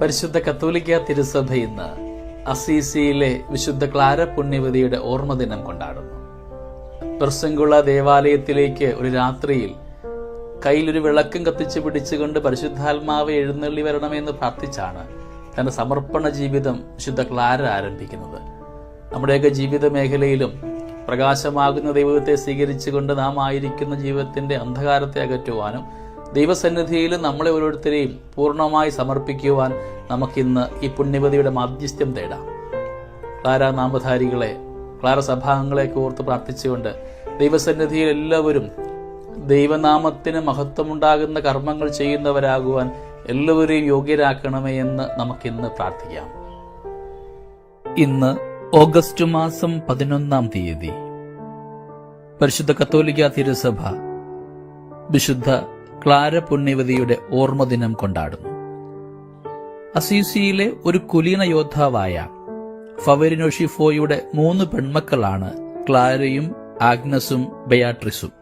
പരിശുദ്ധ കത്തോലിക്ക തിരുസഭ ഇന്ന് അസീസിയിലെ വിശുദ്ധ ക്ലാര പുണ്യവതിയുടെ ഓർമ്മ ദിനം കൊണ്ടാടുന്നു. പെർസങ്കുള ദേവാലയത്തിലേക്ക് ഒരു രാത്രിയിൽ കയ്യിലൊരു വിളക്കും കത്തിച്ചു പിടിച്ചുകൊണ്ട് പരിശുദ്ധാത്മാവ് എഴുന്നള്ളി വരണമെന്ന് പ്രാർത്ഥിച്ചാണ് തന്റെ സമർപ്പണ ജീവിതം വിശുദ്ധ ക്ലാര ആരംഭിക്കുന്നത്. നമ്മുടെയൊക്കെ ജീവിത മേഖലയിലും പ്രകാശമാകുന്ന ദൈവത്തെ സ്വീകരിച്ചുകൊണ്ട് നാം ആയിരിക്കുന്ന ജീവിതത്തിന്റെ അന്ധകാരത്തെ അകറ്റുവാനും ദൈവസന്നിധിയിൽ നമ്മളെ ഓരോരുത്തരെയും പൂർണമായി സമർപ്പിക്കുവാൻ നമുക്കിന്ന് ഈ പുണ്യപതിയുടെ മാധ്യസ്ഥ്യം തേടാം. ക്ലാര നാമധാരികളെ ക്ലാര സഭാംഗങ്ങളെ ഓർത്ത് പ്രാർത്ഥിച്ചുകൊണ്ട് ദൈവസന്നിധിയിൽ എല്ലാവരും ദൈവനാമത്തിന് മഹത്വമുണ്ടാകുന്ന കർമ്മങ്ങൾ ചെയ്യുന്നവരാകുവാൻ എല്ലാവരെയും യോഗ്യരാക്കണമേ എന്ന് നമുക്കിന്ന് പ്രാർത്ഥിക്കാം. ഇന്ന് ഓഗസ്റ്റ് മാസം പതിനൊന്നാം തീയതി പരിശുദ്ധ കത്തോലിക്ക തിരുസഭ വിശുദ്ധ ക്ലാര പുണ്യവതിയുടെ ഓർമ്മദിനം കൊണ്ടാടുന്നു. അസീസിയിലെ ഒരു കുലീന യോദ്ധാവായ ഫവരിനോഷിഫോയുടെ മൂന്ന് പെൺമക്കളാണ് ക്ലാരയും ആഗ്നസും ബയാട്രിസും.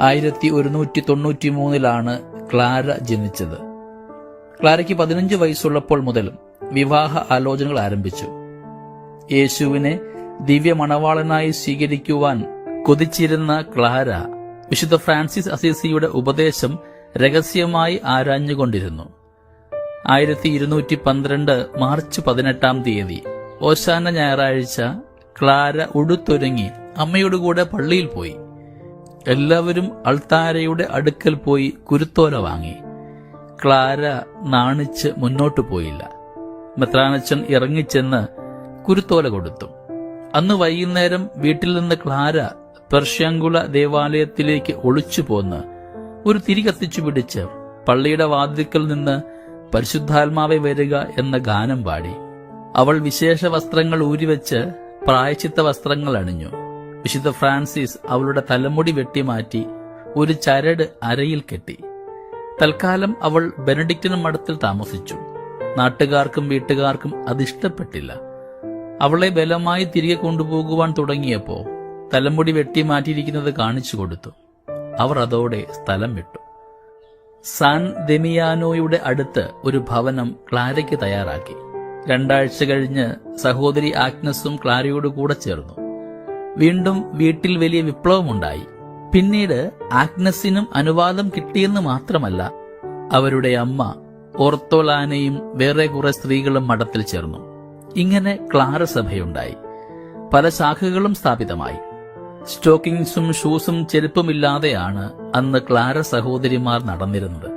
ആയിരത്തി ഒരുന്നൂറ്റി തൊണ്ണൂറ്റി മൂന്നിലാണ് ക്ലാര ജനിച്ചത്. ക്ലാരയ്ക്ക് പതിനഞ്ച് വയസ്സുള്ളപ്പോൾ മുതൽ വിവാഹ ആലോചനകൾ ആരംഭിച്ചു. യേശുവിനെ ദിവ്യ മണവാളനായി സ്വീകരിക്കുവാൻ കൊതിച്ചിരുന്ന ക്ലാര വിശുദ്ധ ഫ്രാൻസിസ് അസീസിയുടെ ഉപദേശം രഹസ്യമായി ആരാഞ്ഞുകൊണ്ടിരുന്നു. ആയിരത്തി ഇരുന്നൂറ്റി പന്ത്രണ്ട് മാർച്ച് പതിനെട്ടാം തീയതി. ഓശാന ഞായറാഴ്ച ക്ലാര ഉടുത്തൊരുങ്ങി അമ്മയുടെ കൂടെ പള്ളിയിൽ പോയി. എല്ലാവരും അൾത്താരയുടെ അടുക്കൽ പോയി കുരുത്തോല വാങ്ങി. ക്ലാര നാണിച്ച് മുന്നോട്ടു പോയില്ല. മെത്രാനച്ചൻ ഇറങ്ങിച്ചെന്ന് കുരുത്തോല കൊടുത്തു. അന്ന് വൈകുന്നേരം വീട്ടിൽ നിന്ന് ക്ലാര പെർഷ്യാങ്കുള ദേവാലയത്തിലേക്ക് ഒളിച്ചു പോന്ന് ഒരു തിരി കത്തിച്ചു പിടിച്ച് പള്ളിയുടെ വാതിൽക്കൽ നിന്ന് പരിശുദ്ധാത്മാവെ വരിക എന്ന ഗാനം പാടി. അവൾ വിശേഷ വസ്ത്രങ്ങൾ ഊരിവെച്ച് പ്രായച്ചിത്ത വസ്ത്രങ്ങൾ അണിഞ്ഞു. വിശുദ്ധ ഫ്രാൻസിസ് അവളുടെ തലമുടി വെട്ടിമാറ്റി ഒരു ചരട് അരയിൽ കെട്ടി. തൽക്കാലം അവൾ ബെനഡിക്റ്റിന് മഠത്തിൽ താമസിച്ചു. നാട്ടുകാർക്കും വീട്ടുകാർക്കും അതിഷ്ടപ്പെട്ടില്ല അവളെ ബലമായി തിരികെ കൊണ്ടുപോകുവാൻ തുടങ്ങിയപ്പോ തലമുടി വെട്ടി മാറ്റിയിരിക്കുന്നത് കാണിച്ചു കൊടുത്തു. അവർ അതോടെ സ്ഥലം വിട്ടു. സാൻ ദെമിയാനോയുടെ അടുത്ത് ഒരു ഭവനം ക്ലാരയ്ക്ക് തയ്യാറാക്കി. രണ്ടാഴ്ച കഴിഞ്ഞ് സഹോദരി ആഗ്നസും ക്ലാരയോട് കൂടെ ചേർന്നു. വീണ്ടും വീട്ടിൽ വലിയ വിപ്ലവമുണ്ടായി. പിന്നീട് ആഗ്നസിനും അനുവാദം കിട്ടിയെന്ന് മാത്രമല്ല അവരുടെ അമ്മ ഓർത്തോലാനയും വേറെ കുറെ സ്ത്രീകളും മഠത്തിൽ ചേർന്നു. ഇങ്ങനെ ക്ലാര സഭയുണ്ടായി പല ശാഖകളും സ്ഥാപിതമായി. സ്റ്റോക്കിങ്സും ഷൂസും ചെരുപ്പുമില്ലാതെയാണ് അന്ന് ക്ലാര സഹോദരിമാർ നടന്നിരുന്നത്.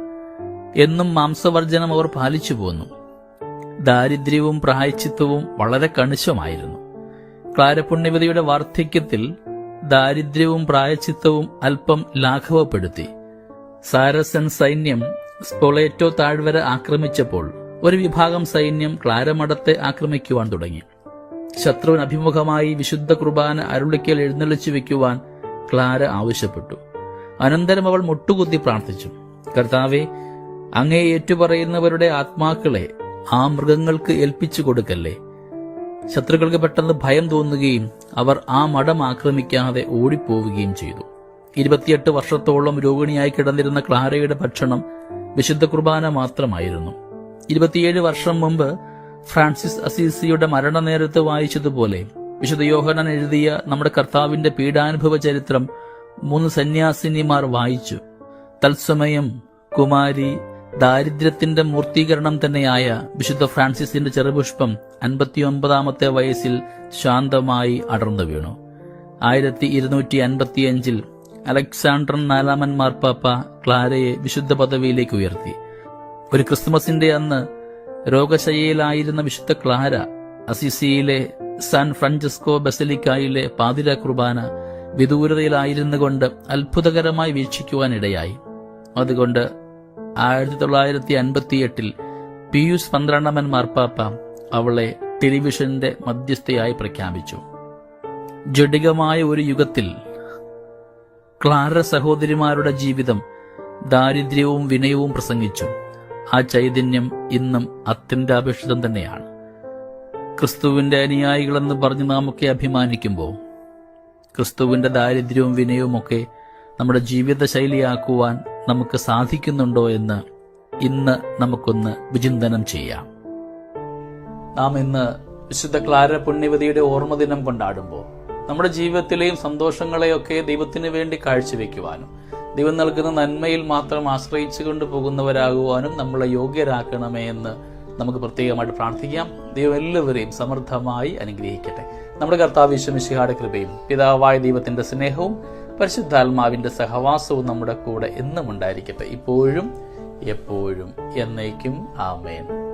എന്നും മാംസവർജനം അവർ പാലിച്ചു പോന്നു. ദാരിദ്ര്യവും പ്രായച്ചിത്വവും വളരെ കണിശമായിരുന്നു. ക്ലാരപുണ്യവതിയുടെ വാർദ്ധക്യത്തിൽ ദാരിദ്ര്യവും പ്രായച്ചിത്തവും അല്പം ലാഘവപ്പെടുത്തി. സാരസൻ സൈന്യം സ്പൊളേറ്റോ താഴ്വര ആക്രമിച്ചപ്പോൾ ഒരു വിഭാഗം സൈന്യം ക്ലാരമഠത്തെ ആക്രമിക്കുവാൻ തുടങ്ങി. ശത്രുവിന് അഭിമുഖമായി വിശുദ്ധ കുർബാന അരുളിക്കൽ എഴുന്നള്ളിച്ചു വെക്കുവാൻ ക്ലാര ആവശ്യപ്പെട്ടു. അനന്തരം അവൾ മുട്ടുകുത്തി പ്രാർത്ഥിച്ചു. കർത്താവെ അങ്ങേ ഏറ്റുപറയുന്നവരുടെ ആത്മാക്കളെ ആ മൃഗങ്ങൾക്ക് ഏൽപ്പിച്ചു കൊടുക്കല്ലേ? ശത്രുക്കൾക്ക് പെട്ടെന്ന് ഭയം തോന്നുകയും അവർ ആ മഠം ആക്രമിക്കാതെ ഓടിപ്പോവുകയും ചെയ്തു. ഇരുപത്തിയെട്ട് വർഷത്തോളം രോഗിണിയായി കിടന്നിരുന്ന ക്ലാരയുടെ ഭക്ഷണം വിശുദ്ധ കുർബാന മാത്രമായിരുന്നു. ഇരുപത്തിയേഴ് വർഷം മുമ്പ് ഫ്രാൻസിസ് അസീസിയുടെ മരണനേരത്ത് വായിച്ചതുപോലെ വിശുദ്ധ യോഹനൻ എഴുതിയ നമ്മുടെ കർത്താവിന്റെ പീഡാനുഭവ ചരിത്രം മൂന്ന് സന്യാസിനിമാർ വായിച്ചു. തത്സമയം കുമാരി ദാരിദ്ര്യത്തിന്റെ മൂർത്തീകരണം തന്നെയായ വിശുദ്ധ ഫ്രാൻസിസിന്റെ ചെറുപുഷ്പം അൻപത്തിയൊമ്പതാമത്തെ വയസ്സിൽ ശാന്തമായി അടർന്നു വീണു. ആയിരത്തി ഇരുന്നൂറ്റി അൻപത്തിയഞ്ചിൽ അലക്സാണ്ടർ നാലാമൻ മാർപ്പാപ്പ ക്ലാരയെ വിശുദ്ധ പദവിയിലേക്ക് ഉയർത്തി. ഒരു ക്രിസ്മസിന്റെ അന്ന് രോഗശയ്യയിലായിരുന്ന വിശുദ്ധ ക്ലാര അസിസിയിലെ സാൻ ഫ്രാൻസിസ്കോ ബസലിക്കായിലെ പാതിര കുർബാന വിദൂരതയിലായിരുന്നു കൊണ്ട് അത്ഭുതകരമായി വീക്ഷിക്കുവാനിടയായി. അതുകൊണ്ട് ആയിരത്തി തൊള്ളായിരത്തി അൻപത്തിയെട്ടിൽ പിയൂസ് പന്ത്രണ്ടാമൻ മാർപ്പാപ്പ അവളെ ടെലിവിഷന്റെ മധ്യസ്ഥയായി പ്രഖ്യാപിച്ചു. ജഡികമായ ഒരു യുഗത്തിൽ ക്ലാര സഹോദരിമാരുടെ ജീവിതം ദാരിദ്ര്യവും വിനയവും പ്രസംഗിച്ചു. ആ ചൈതന്യം ഇന്നും അത്യന്താപേക്ഷിതം തന്നെയാണ്. ക്രിസ്തുവിന്റെ അനുയായികളെന്ന് പറഞ്ഞ് നാമൊക്കെ അഭിമാനിക്കുമ്പോൾ ക്രിസ്തുവിന്റെ ദാരിദ്ര്യവും വിനയവും ഒക്കെ നമ്മുടെ ജീവിത ശൈലിയാക്കുവാൻ നമുക്ക് സാധിക്കുന്നുണ്ടോ എന്ന് ഇന്ന് നമുക്കൊന്ന് വിചിന്തനം ചെയ്യാം. നാം ഇന്ന് വിശുദ്ധ ക്ലാര പുണ്യവതിയുടെ ഓർമ്മ ദിനം കൊണ്ടാടുമ്പോൾ നമ്മുടെ ജീവിതത്തിലെയും സന്തോഷങ്ങളെയൊക്കെ ദൈവത്തിന് വേണ്ടി കാഴ്ചവെക്കുവാനും ദൈവം നൽകുന്ന നന്മയിൽ മാത്രം ആശ്രയിച്ചു കൊണ്ട് പോകുന്നവരാകുവാനും നമ്മളെ യോഗ്യരാക്കണമേ എന്ന് നമുക്ക് പ്രത്യേകമായിട്ട് പ്രാർത്ഥിക്കാം. ദൈവം എല്ലാവരെയും സമൃദ്ധമായി അനുഗ്രഹിക്കട്ടെ. നമ്മുടെ കർത്താവ് വിശ്വമിശിഹാടെ കൃപയും പിതാവായ ദൈവത്തിന്റെ സ്നേഹവും പരിശുദ്ധാത്മാവിന്റെ സഹവാസവും നമ്മുടെ കൂടെ എന്നും ഉണ്ടായിരിക്കട്ടെ. ഇപ്പോഴും എപ്പോഴും എന്നേക്കും. ആമേൻ.